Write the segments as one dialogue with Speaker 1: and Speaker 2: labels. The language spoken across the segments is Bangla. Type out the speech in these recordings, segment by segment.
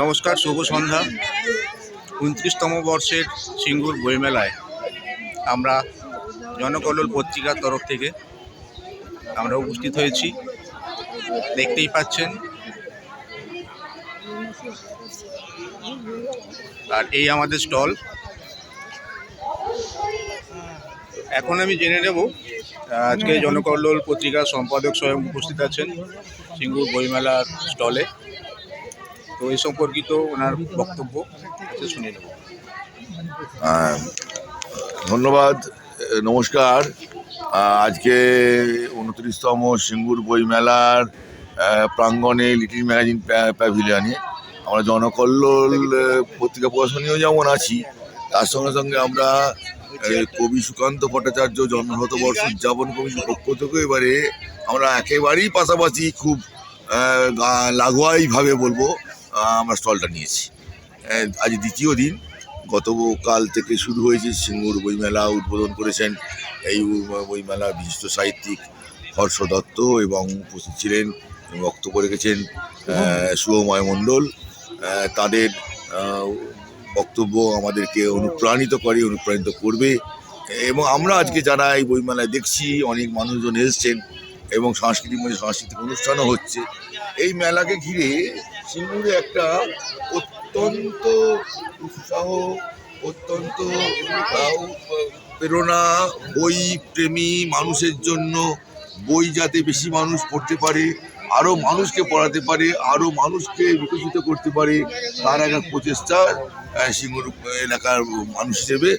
Speaker 1: নমস্কার, শুভ সন্ধ্যা। উনত্রিশতম বর্ষের সিঙ্গুর বইমেলায় আমরা জনকল্লোল পত্রিকার তরফ থেকে আমরা উপস্থিত হয়েছি। দেখতেই পাচ্ছেন। আর এই আমাদের স্টল। এখন আমি জেনে নেব, আজকে জনকল্লোল পত্রিকার সম্পাদক স্বয়ং উপস্থিত আছেন সিঙ্গুর বইমেলার স্টলে। তো এই সম্পর্কিত ওনার বক্তব্য শুনে নেব।
Speaker 2: ধন্যবাদ নমস্কার। আজকে উনত্রিশতম সিঙ্গুর বইমেলার আহ, প্রাঙ্গণে লিটিল ম্যাগাজিন প্যা- প্যাভিলিয়নে আমরা জনকল্লোল পত্রিকা প্রশাসনীয় যেমন আছি তার সঙ্গে সঙ্গে আমরা কবি সুকান্ত ভট্টাচার্য জন্মশতবর্ষ উদযাপন কমিটির পক্ষ থেকে এবারে আমরা একেবারেই পাশাপাশি খুব লাগোয়াইভাবে বলব আমরা স্টলটা নিয়েছি। আজ দ্বিতীয় দিন। গতকাল থেকে শুরু হয়েছে সিঙ্গুর বইমেলা উদ্বোধন করেছেন এই বইমেলা বিশিষ্ট সাহিত্যিক হর্ষ দত্ত এবং উপস্থিত ছিলেন বক্তব্য রেখেছেন শুভময় মণ্ডল। তাদের বক্তব্য আমাদেরকে অনুপ্রাণিত করে অনুপ্রাণিত করবে। এবং আমরা আজকে যারা এই বইমেলায় দেখছি অনেক মানুষজন এসছেন এবং সাংস্কৃতিক সাংস্কৃতিক অনুষ্ঠানও হচ্ছে। এই মেলাকে ঘিরে সিঙ্গুরে একটা অত্যন্ত উৎসাহ, অত্যন্ত প্রেরণা, বই প্রেমী মানুষের জন্য, বই যাতে বেশি মানুষ পড়তে পারে আরও মানুষকে পড়াতে পারে আরও মানুষকে বিকশিত করতে পারে, তার একটা প্রচেষ্টা সিঙ্গুর এলাকার মানুষ হিসেবে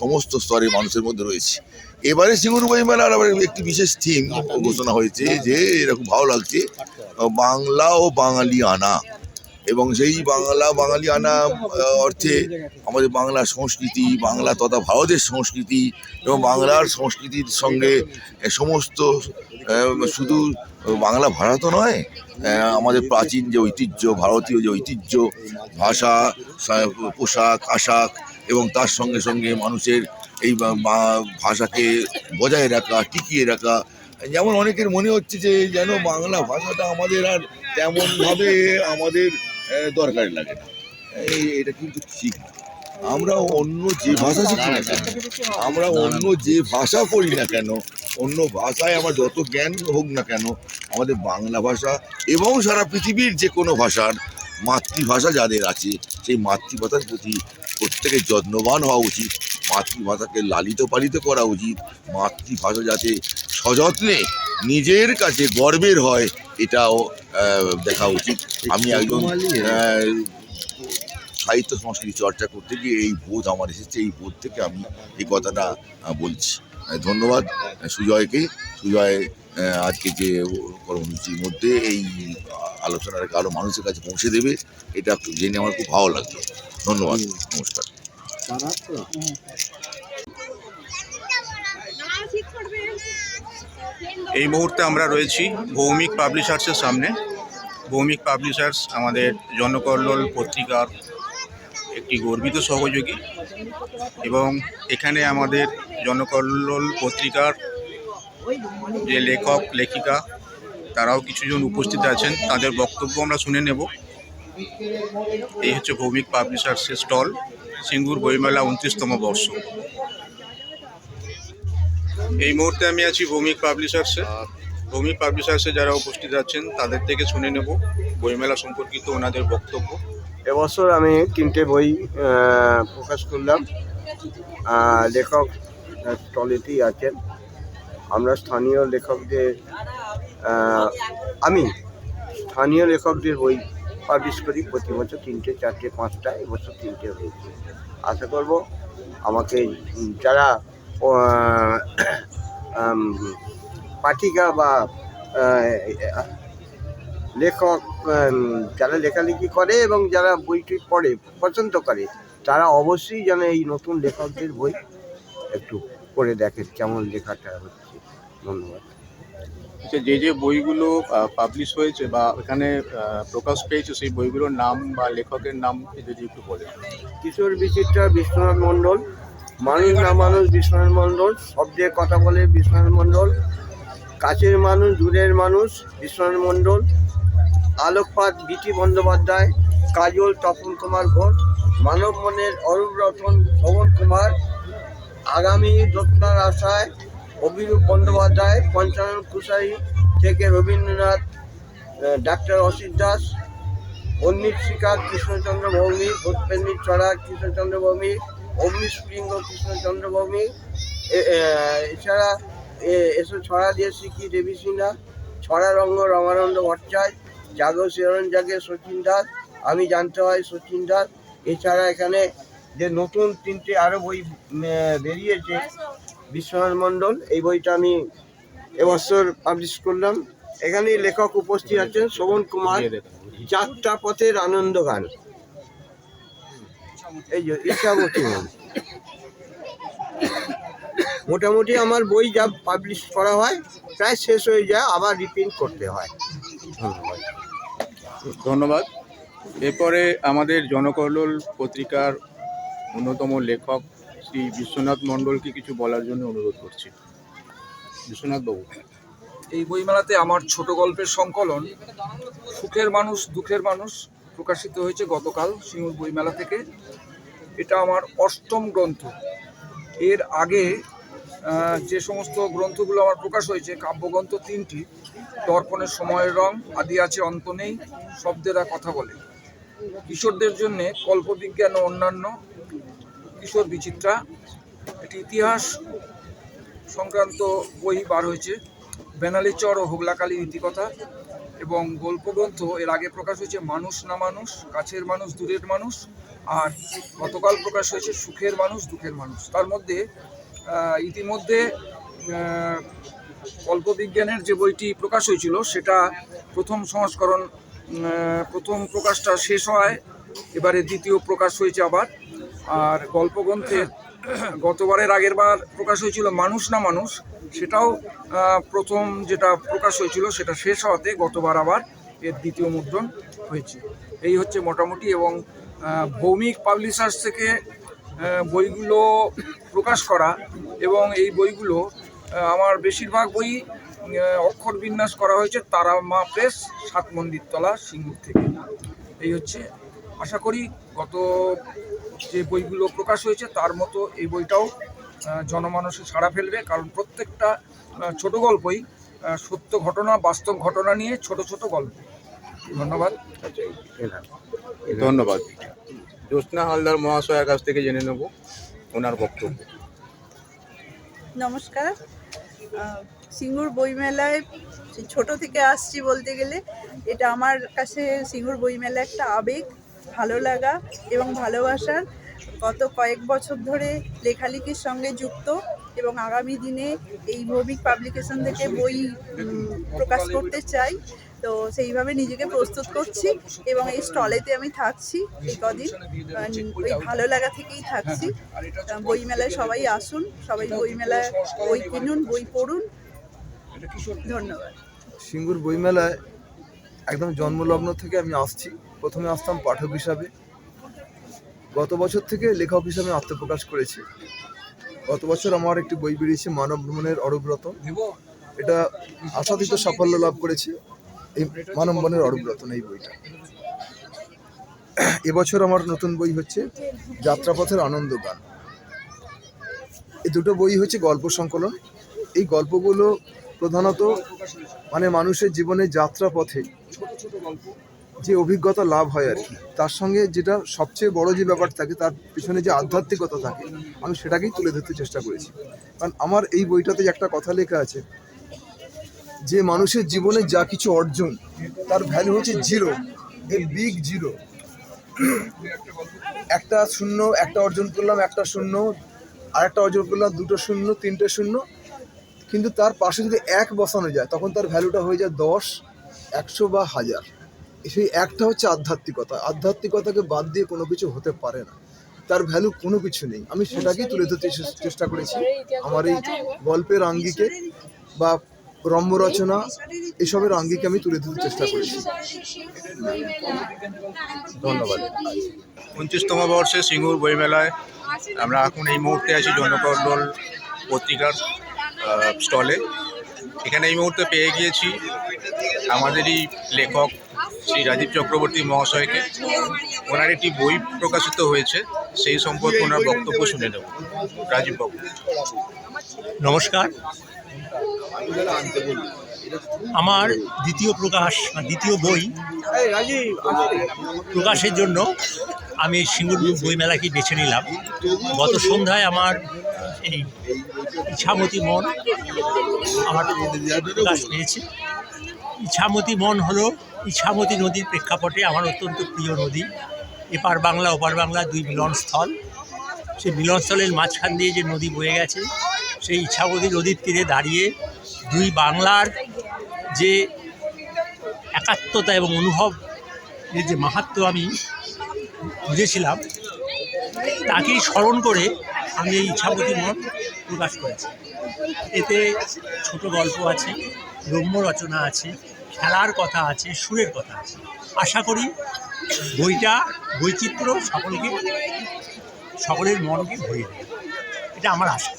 Speaker 2: সমস্ত স্তরের মানুষের মধ্যে রয়েছে। এবারে সিঙ্গুর বই মেলার আবার একটি বিশেষ থিম ঘোষণা হয়েছে যে, এরকম ভালো লাগছে বাংলা ও বাঙালি আনা এবং সেই বাংলা বাঙালি আনা অর্থে আমাদের বাংলার সংস্কৃতি, বাংলা তথা ভারতের সংস্কৃতি এবং বাংলার সংস্কৃতির সঙ্গে সমস্ত শুধু বাংলা ভাষা তো নয় আমাদের প্রাচীন যে ঐতিহ্য, ভারতীয় যে ঐতিহ্য, ভাষা পোশাক, আশাক এবং তার সঙ্গে সঙ্গে মানুষের এই ভাষাকে বজায় রাখা, টিকিয়ে রাখা যেমন অনেকের মনে হচ্ছে যে যেন বাংলা ভাষাটা আমাদের আর তেমনভাবে আমাদের দরকার লাগে না। এই এটা কিন্তু ঠিক না। আমরা অন্য যে ভাষা শিখি না কেন আমরা অন্য যে ভাষা পড়ি না কেন অন্য ভাষায় আমার যত জ্ঞান হোক না কেন আমাদের বাংলা ভাষা এবং সারা পৃথিবীর যে কোনো ভাষার মাতৃভাষা যাদের আছে সেই মাতৃভাষার প্রতি প্রত্যেকের যত্নবান হওয়া উচিত। মাতৃভাষাকে লালিত পালিত করা উচিত। মাতৃভাষা যাতে সযত্নে নিজের কাছে গর্বের হয় এটাও দেখা উচিত। আমি একজন সাহিত্য সংস্কৃতি চর্চা করতে গিয়ে এই বোধ আমার এসেছে এই বোধ থেকে আমি এই কথাটা বলছি। ধন্যবাদ সুজয়কে। সুজয় আজকে যে কর্মসূচির মধ্যে এই আলোচনাটাকে আরও মানুষের কাছে পৌঁছে দেবে এটা জেনে আমার খুব ভালো লাগল। ধন্যবাদ নমস্কার।
Speaker 1: এই মুহূর্তে আমরা রয়েছি ভৌমিক পাবলিশার্সের সামনে। ভৌমিক পাবলিশার্স আমাদের জনকল্লোল পত্রিকার একটি গর্বিত সহযোগী এবং এখানে আমাদের জনকল্লোল পত্রিকার যে লেখক, লেখিকা, তারাও কিছুজন উপস্থিত আছেন। তাদের বক্তব্য আমরা শুনে নেব। এই হচ্ছে ভৌমিক পাবলিশার্সের স্টল, সিঙ্গুর বইমেলা উনত্রিশতম বর্ষ। এই মুহূর্তে আমি আছি ভৌমিক পাবলিশার্সে। ভৌমিক পাবলিশার্সে যারা উপস্থিত আছেন, তাদের থেকে শুনে নেব বইমেলা সম্পর্কিত ওনাদের বক্তব্য।
Speaker 3: এবছর আমি তিনটে বই প্রকাশ করলাম। লেখক স্টলেতেই আছেন। আমরা স্থানীয় লেখকদের আমি স্থানীয় লেখকদের বই পাবলিশ করি। প্রতি বছর তিনটে, চারটে, পাঁচটা, এবছর তিনটে হয়েছে। আশা করব আমাকে যারা পাঠিকা বা লেখক যারা লেখালেখি করে এবং যারা বইটি পড়ে পছন্দ করে তারা অবশ্যই যেন এই নতুন লেখকদের বই একটু পড়ে দেখে কেমন লেখাটা হচ্ছে। ধন্যবাদ।
Speaker 1: আচ্ছা যে যে বইগুলো পাবলিশ হয়েছে বা এখানে প্রকাশ পেয়েছে সেই বইগুলোর নাম বা লেখকের নাম যদি একটু বলেন।
Speaker 3: কিশোর বিচিত্রা বিশ্বনাথ মণ্ডল মানুষ না মানুষ, বিশ্বনাথ মণ্ডল। শব্দের কথা বলে বিশ্বনাথ মণ্ডল। কাছের মানুষ, দূরের মানুষ, বিশ্বনাথ মণ্ডল। আলোকপাত, বিটি বন্দ্যোপাধ্যায়, কাজল, তপন কুমার ঘোষ, মানব মনের অরূপ রতন পবন কুমার, আগামী জ্যোৎস্নার আশায় অভিরূপ বন্দ্যোপাধ্যায়, পঞ্চানন কুশারি থেকে রবীন্দ্রনাথ ডাক্তার অসিত দাস অন্নিত শিকার, কৃষ্ণচন্দ্র ভৌমিক ভূতপেন্দির চড়া, কৃষ্ণচন্দ্র ভৌমিক অগ্নিস্পৃঙ্গ কৃষ্ণচন্দ্র ভৌমিক এ- এ, এছাড়া এসব ছড়া দিয়ে শিখি দেবী সিনহা ছড়া রঙ্গ রমানন্দ ভট্টাচার্য জাগো শিরণ জাগে সচিন দাস আমি জানতে হয় সচিন দাস। এছাড়া এখানে যে নতুন তিনটে আরও বই বেরিয়েছে বিশ্বনাথ মণ্ডল এই বইটা আমি এবছর পাবলিশ করলাম। এখানে লেখক উপস্থিত আছেন শোভন কুমার যাত্রা পথের আনন্দ গান। এই যে মোটামুটি আমার বই যা পাবলিশ করা হয় প্রায় শেষ হয়ে যায় আবার রিপ্রিন্ট করতে হয়। ধন্যবাদ।
Speaker 1: ধন্যবাদ। এরপরে আমাদের জনকল্লোল পত্রিকার অন্যতম লেখক শ্রী বিশ্বনাথ মণ্ডলকে কিছু বলার জন্য অনুরোধ করছি। বিশ্বনাথ বাবু।
Speaker 4: এই বইমেলাতে আমার ছোট গল্পের সংকলন সুখের মানুষ দুঃখের মানুষ প্রকাশিত হয়েছে গতকাল সিঙ্গুর বইমেলা থেকে। এটা আমার অষ্টম গ্রন্থ। এর আগে যে সমস্ত গ্রন্থগুলো আমার প্রকাশ হয়েছে, কাব্যগ্রন্থ তিনটি, দর্পণের সময়ের রং, আদি আছে অন্ত নেই শব্দেরা কথা বলে। কিশোরদের জন্যে কল্পবিজ্ঞান ও অন্যান্য কিশোর বিচিত্রা একটি ইতিহাস সংক্রান্ত বই বার হয়েছে। বেনালি চর ও হোগলাকালী ইতিকথা এবং গল্পগ্রন্থ এর আগে প্রকাশ হয়েছে মানুষ না মানুষ কাছের মানুষ দূরের মানুষ আর গতকাল প্রকাশ হয়েছে সুখের মানুষ দুঃখের মানুষ। তার মধ্যে ইতিমধ্যে আহ, কল্পবিজ্ঞানের যে বইটি প্রকাশ হয়েছিল সেটা প্রথম সংস্করণ প্রথম প্রকাশটা শেষ হয় এবারে দ্বিতীয় প্রকাশ হয়েছে আবার। আর গল্পগ্রন্থের গতবারের আগের বার প্রকাশ হয়েছিল মানুষ না মানুষ সেটাও প্রথম যেটা প্রকাশ হয়েছিল সেটা শেষ হওয়াতে গতবার আবার এর দ্বিতীয় মুদ্রণ হয়েছে। এই হচ্ছে মোটামুটি এবং ভৌমিক পাবলিশার্স থেকে বইগুলো প্রকাশ করা এবং এই বইগুলো আমার বেশিরভাগ বই অক্ষর বিন্যাস করা হয়েছে তারা মা প্রেস সাত মন্দিরতলা সিঙ্গুর থেকে। এই হচ্ছে, আশা করি গত যে বইগুলো প্রকাশ হয়েছে তার মতো এই বইটাও জনমানসে সাড়া ফেলবে। কারণ প্রত্যেকটা ছোট গল্পই সত্য ঘটনা বাস্তব ঘটনা নিয়ে ছোট ছোট গল্প। ধন্যবাদ।
Speaker 1: ধন্যবাদ। জ্যোৎস্না হালদার মহাশয়ের কাছ থেকে জেনে নেব ওনার বক্তব্য।
Speaker 5: নমস্কার। সিঙ্গুর বইমেলায় ছোট থেকে আসছি বলতে গেলে এটা আমার কাছে সিঙ্গুর বইমেলা একটা আবেগ ভালো লাগা এবং ভালোবাসার গত কয়েক বছর ধরে লেখালেখির সঙ্গে যুক্ত এবং আগামী দিনে এই ভৌমিক পাবলিকেশন থেকে বই প্রকাশ করতে চাই। তো সেইভাবে নিজেকে প্রস্তুত করছি এবং এই স্টলেতে আমি থাকছি এই কদিন। ওই ভালো লাগা থেকেই থাকছি। বইমেলায় সবাই আসুন, সবাই বইমেলায় বই কিনুন, বই পড়ুন। ধন্যবাদ।
Speaker 6: সিঙ্গুর বইমেলায় একদম জন্মলগ্ন থেকে আমি আসছি। প্রথমে আসতাম পাঠক হিসাবে। গত বছর থেকে লেখক হিসাবে আত্মপ্রকাশ করেছি। গত বছর আমার একটি বই বেরিয়েছে, মানব ভ্রমণের অরব্রত এটা আশাতীত সাফল্য লাভ করেছে, এই মানব বনের অরব্রতন এই বইটা। এবছর আমার নতুন বই হচ্ছে, যাত্রাপথের আনন্দ গান। এই দুটো বই হচ্ছে গল্প সংকলন। এই গল্পগুলো প্রধানত মানে মানুষের জীবনে যাত্রা পথে যে অভিজ্ঞতা লাভ হয় আর কি। তার সঙ্গে যেটা সবচেয়ে বড় যে ব্যাপার থাকে, তার পিছনে যে আধ্যাত্মিকতা থাকে, আমি সেটাকেই তুলে ধরতে চেষ্টা করেছি। কারণ আমার এই বইটাতে একটা কথা লেখা আছে, যে মানুষের জীবনে যা কিছু অর্জন, তার ভ্যালু হচ্ছে জিরো এ বিগ জিরো একটা শূন্য, একটা অর্জন করলাম, একটা শূন্য আর একটা অর্জন করলাম, দুটো শূন্য, তিনটে শূন্য। কিন্তু তার পাশে যদি এক বসানো যায়, তখন তার ভ্যালুটা হয়ে যায় দশ, একশো বা হাজার। সেই একটা হচ্ছে আধ্যাত্মিকতা। আধ্যাত্মিকতাকে বাদ দিয়ে কোনো কিছু হতে পারে না। তার ভ্যালু কোনো কিছু নেই। আমি সেটাকেই তুলে ধরতে চেষ্টা করেছি। আমার এই গল্পের আঙ্গিকে বা রম্য রচনা এসবের আঙ্গিকে আমি তুলে ধরতে চেষ্টা করেছি।
Speaker 1: ধন্যবাদ। উনত্রিশতম বর্ষে সিঙ্গুর বইমেলায় আমরা এখন এই মুহূর্তে আছি জনকল্লোল পত্রিকার স্টলে। এখানে এই মুহূর্তে পেয়ে গিয়েছি আমাদেরই লেখক শ্রী রাজীব চক্রবর্তী মহাশয়কে। ওনার একটি বই প্রকাশিত হয়েছে, সেই সম্পর্কে ওনার বক্তব্য শুনে নেব। রাজীব বাবু।
Speaker 7: নমস্কার। আমার দ্বিতীয় প্রকাশ দ্বিতীয় বই প্রকাশের জন্য আমি সিঙ্গুর বইমেলাকে বেছে নিলাম। গত সন্ধ্যায় আমার এই ইছামতি মন আমার প্রকাশ পেয়েছে। ইছামতি মন হলো ইছামতি নদীর প্রেক্ষাপটে আমার অত্যন্ত প্রিয় নদী। এপার বাংলা, ওপার বাংলা দুই মিলনস্থল। সেই মিলনস্থলের মাঝখান দিয়ে যে নদী বয়ে গেছে, সেই ইচ্ছাবতী নদীর তীরে দাঁড়িয়ে দুই বাংলার যে একাত্মতা এবং অনুভব এর যে মাহাত্ম্য আমি বুঝেছিলাম, তাকেই স্মরণ করে আমি এই ইচ্ছাবতী মন প্রকাশ করেছি। এতে ছোট গল্প আছে। রম্য রচনা আছে, খেলার কথা আছে, সুরের কথা আছে। আশা করি বইটা, বৈচিত্র্য সকলকে, সকলের মনকে ভরিয়ে দেবে। এটা আমার আশা।